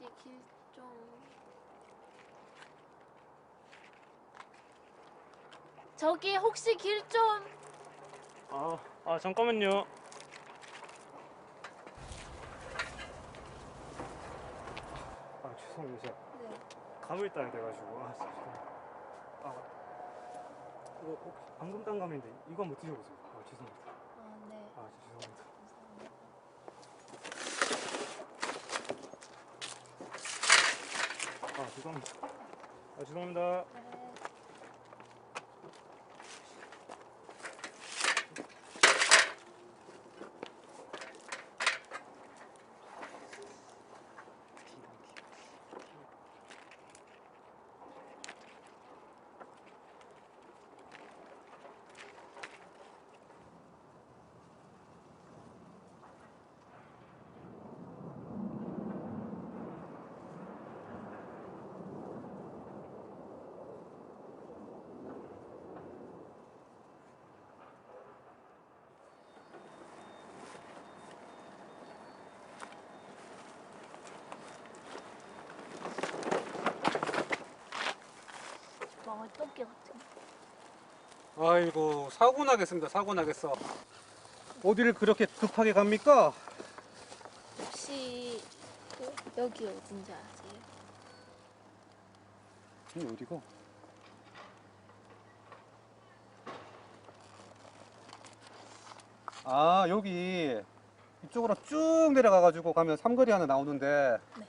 혹시 길좀 저기 혹시 길좀 아, 아 잠깐만요. 아 죄송해요. 제가 네. 가물단이 돼가지고. 아 죄송해요. 아 이거 혹시 방금 딴 감인데 이거 한번 드셔보세요. 아 죄송합니다. 아, 네. 아 진짜 죄송합니다. 감사합니다. 아 죄송합니다. 아 죄송합니다. 네. 똥개 같은. 아이고 사고 나겠습니다 사고 나겠어 어디를 그렇게 급하게 갑니까? 혹시 그 여기 어딘지 아세요? 이 어디고? 아 여기 이쪽으로 쭉 내려가가지고 가면 삼거리 하나 나오는데 네.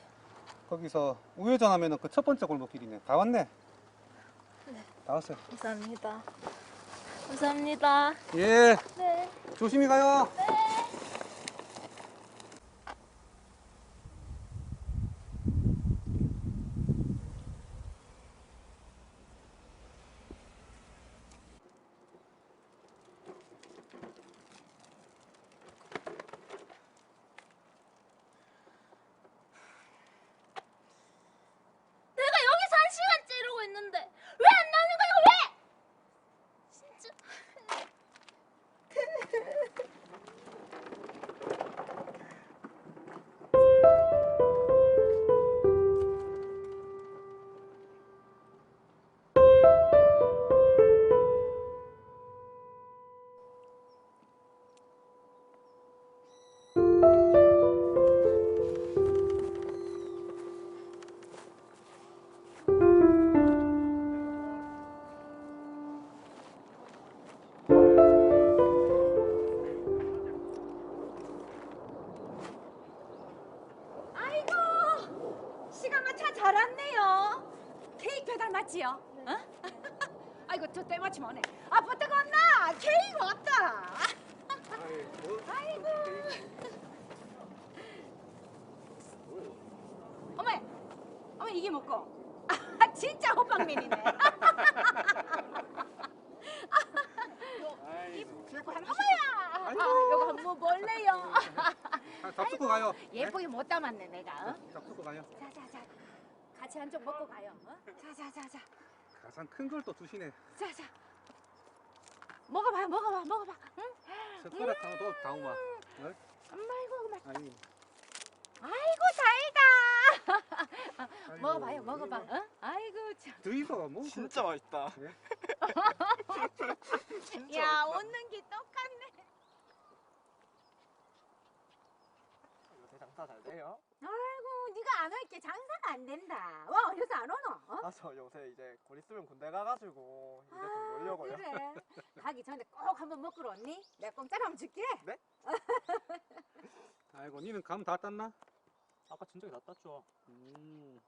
거기서 우회전하면 그 첫 번째 골목길이네 다 왔네 네. 다 왔어요 감사합니다. 감사합니다. 예 네. 조심히 가요 내 아이고 저 때마침 오네. 아빠가 왔나? 케이크 왔다. 아이고. 어머, 어머 이게 뭐고? 아, 진짜 호빵맨이네. 어머야, 아, 이거 한번 볼래요? 아, 잡수고 가요 예쁘게 못 담았네 내가. 어? 잡수고 가요 자자자 같이 한쪽 먹고 가요 어? 자자자자 가장 큰 걸 또 주시네 자 자 먹어봐요 먹어봐 먹어봐 응? 젓가락 하나 더 다오마 어? 아이고 말 아니 아이고 달다 먹어봐요 먹어봐 어? 아이고 참. 드이버가 뭐 진짜 맛있다. 예? 진짜 야 맛있다. 웃는 게 똑같네 요새 장사 잘 돼요? 안 올게 장사가 안 된다 와 어디서 안 오노? 어? 아저 요새 이제 곧 있으면 군대 가가지고 이제 좀 아, 놀려고요 그래 가기 전에 꼭 한번 먹으러 왔니? 내가 공짜로 한번 줄게 네? 아이고 니는 감 다 땄나? 아까 진작에 다 땄죠 음.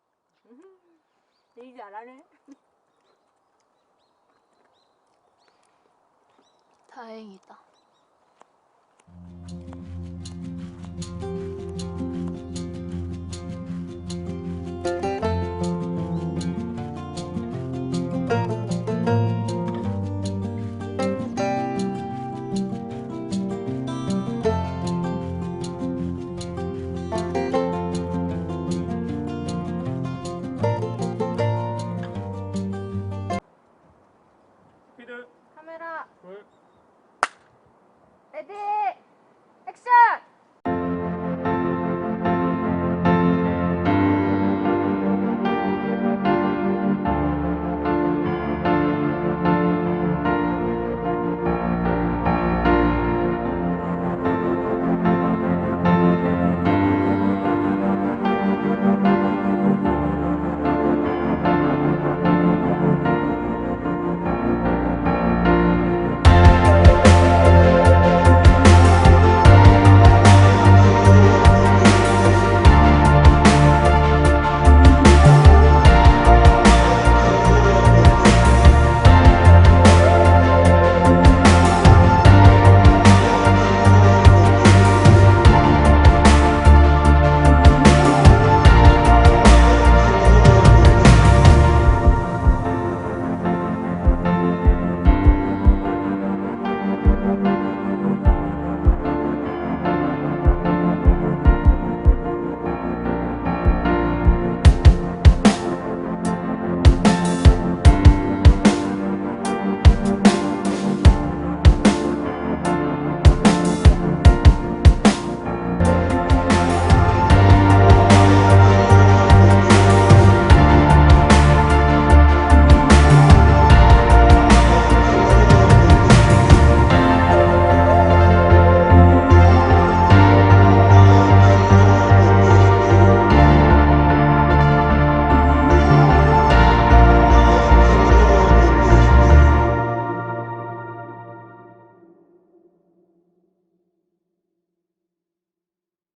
일 잘하네 다행이다 did it.